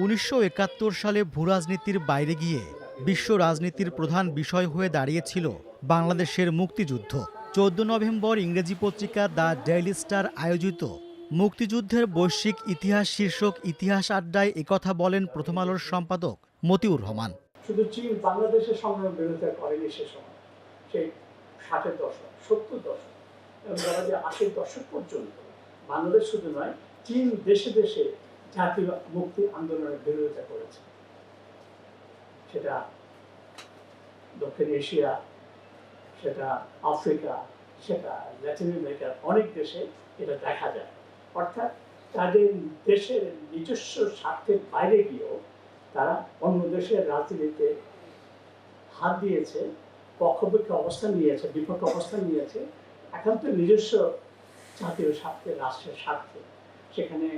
উনিশশো একাত্তর সালে ভূরাজনীতির বাইরে গিয়ে বিশ্ব রাজনীতির প্রধান বিষয় হয়ে দাঁড়িয়েছিল বাংলাদেশের মুক্তিযুদ্ধ। চোদ্দ নভেম্বর ইংরেজি পত্রিকা দ্য ডেইলি স্টার আয়োজিত মুক্তিযুদ্ধের বৈশ্বিক ইতিহাস শীর্ষক ইতিহাস আড্ডায় একথা বলেন প্রথম আলোর সম্পাদক মতিউর রহমান। শুধু চীন, বাংলাদেশের সংগ্রাম বিরোধিতা করেনি সে সময়। সেই ষাটের দশক, সত্তর দশক এবং আশির দশক পর্যন্ত বাংলাদেশ শুধু নয়, চীন দেশে দেশে জাতীয় মুক্তি আন্দোলনের বিরোধিতা করেছে। সেটা দক্ষিণ এশিয়া, সেটা আফ্রিকা, সেটা ল্যাটিন আমেরিকার অনেক দেশে এটা দেখা যায়। অর্থাৎ তাদের দেশের নিজস্ব স্বার্থের বাইরে গিয়েও তারা অন্য দেশের রাজনীতিতে হাত দিয়েছে, পক্ষপক্ষে অবস্থান নিয়েছে, বিপক্ষ অবস্থান নিয়েছে, একান্ত নিজস্ব জাতীয় স্বার্থে, রাষ্ট্রের স্বার্থে। সেখানে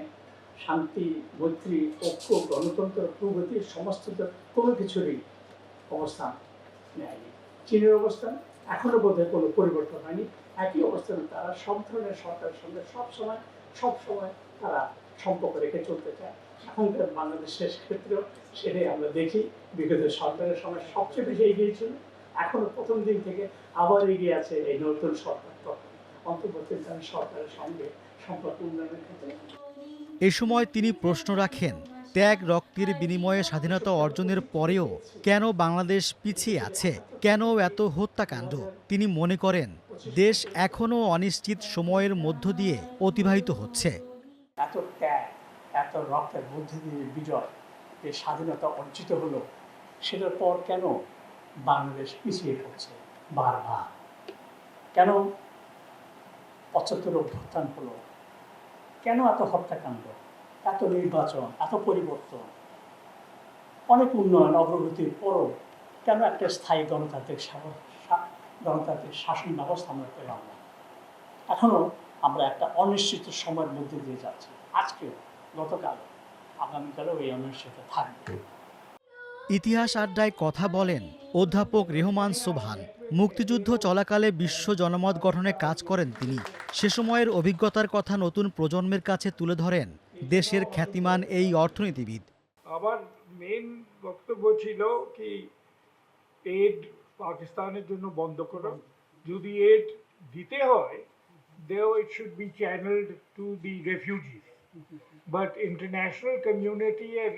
শান্তি, মৈত্রী, ঐক্য, গণতন্ত্র, প্রগতি সমস্ত কোনো কিছুরই অবস্থান নেয়নি। চীনের অবস্থান এখনও বোধহয় কোনো পরিবর্তন হয়নি। একই অবস্থানে তারা সব ধরনের সরকারের সঙ্গে সব সময় সব সময় তারা সম্পর্ক রেখে চলতে চায়। এখনকার বাংলাদেশের ক্ষেত্রেও সেটাই আমরা দেখি। বিগত সরকারের সময় সবচেয়ে বেশি এগিয়ে ছিল। এখনও প্রথম দিন থেকে আবার এগিয়ে আছে এই নতুন সরকার তখন। অন্তর্বর্তীকালীন সরকারের সঙ্গে সম্পর্ক উন্নয়নের ক্ষেত্রে। এ সময় তিনি প্রশ্ন রাখেন, ত্যাগ রক্তের বিনিময়ে স্বাধীনতা অর্জনের পরেও কেন বাংলাদেশ পিছিয়ে আছে? কেন এত হত্যাকাণ্ড? তিনি মনে করেন, দেশ এখনও অনিশ্চিত সময়ের মধ্য দিয়ে অতিবাহিত হচ্ছে। এত ত্যাগ, এত রক্তের মধ্যে দিয়ে বিজয় স্বাধীনতা অর্জিত হলো, সেটার পর কেন বাংলাদেশ পিছিয়ে পড়ছে বারবার? কেন পঁচাত্তর অভ্যুত্থান হলো? কেন এত হত্যাকাণ্ড? এত নির্বাচন, এত পরিবর্তন? অনেক উন্নয়ন অগ্রগতির পরও কেন একটা স্থায়ী গণতান্ত্রিক গণতান্ত্রিক শাসন ব্যবস্থা আমরা পেলাম না? এখনও আমরা একটা অনিশ্চিত সময়ের মধ্যে দিয়ে যাচ্ছি। আজকেও, গতকাল, আগামীকালও এই অনিশ্চিত থাকবে। ইতিহাস আড্ডায় কথা বলেন অধ্যাপক রেহমান সোবহান। মুক্তিযুদ্ধ চলাকালে বিশ্ব জনমত গঠনে কাজ করেন তিনি। সে সময়ের অভিজ্ঞতার কথা নতুন প্রজন্মের কাছে তুলে ধরেন দেশের খ্যাতিমান এই অর্থনীতিবিদ। আমার মেন বক্তব্য ছিল কি এড পাকিস্তানের জন্য বন্ধ করো। যদি এড দিতে হয় they it should be channelled to the refugees but international community এর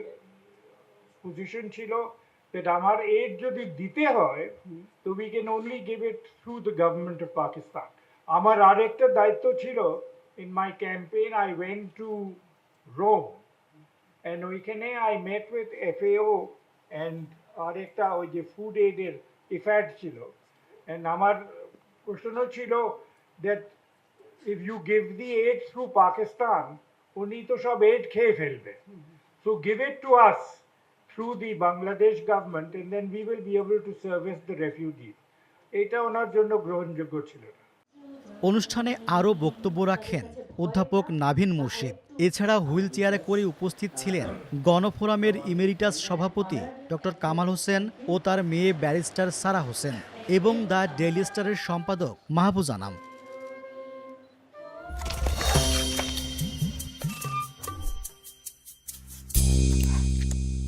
পজিশন ছিল that আমার এড যদি দিতে হয় তো we can only give it through the government of Pakistan আমার আরেকটা দায়িত্ব ছিল in my campaign I went to Rome and ওইখানে I met with FAO and আরেকটা ওই যে ফুড এডের ইফ্যাক্ট ছিল. অ্যান্ড আমার প্রশ্ন ছিল that if you give the aid through Pakistan উনি তো সব এড খেয়ে ফেলবে। So give it to us through the Bangladesh government and then we will be able to service the refugees এটা ওনার জন্য গ্রহণযোগ্য ছিল। অনুষ্ঠানে আরও বক্তব্য রাখেন অধ্যাপক নাভিন মুর্শিদ। এছাড়া হুইল চেয়ারে করে উপস্থিত ছিলেন গণফোরামের ইমেরিটাস সভাপতি ডক্টর কামাল হোসেন ও তার মেয়ে ব্যারিস্টার সারা হোসেন এবং দ্য ডেইলি স্টারের সম্পাদক মাহবুজ আনাম।